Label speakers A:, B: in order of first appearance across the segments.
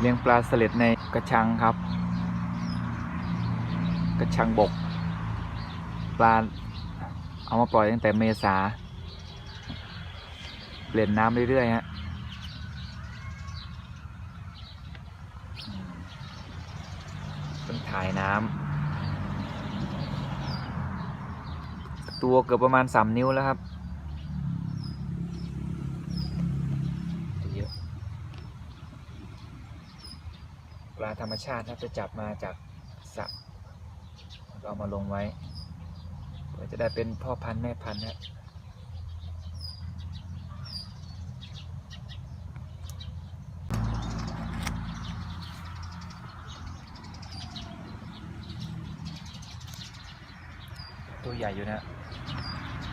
A: เลี้ยงปลาสลิดในกระชังครับ กระชังบก ปลาเอามาปล่อยตั้งแต่เมษา เปลี่ยนน้ำเรื่อยๆฮะอืมเป็นถ่ายน้ำตัวเกือบประมาณสามนิ้วแล้วครับเยอะ ปลาธรรมชาตินะจะจับมาจากสระแล้วก็เอามาลงไว้เพื่อจะได้เป็นพ่อพันธุ์แม่พันธุ์นะตัวใหญ่อยู่นะ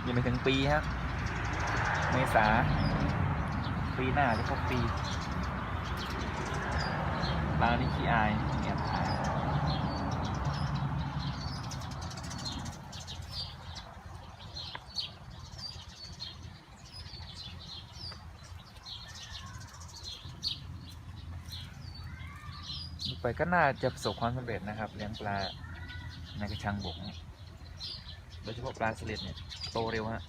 A: ยังไม่ถึงปีฮะเมษาปีหน้าจะครบปี ปลานี่ขี้อายแอบถ่ายดูไปก็น่าจะประสบความสำเร็จนะครับ เลี้ยงปลาในกระชังบกโดยเฉพาะปลาสลิดเนี่ย โตเร็วฮะ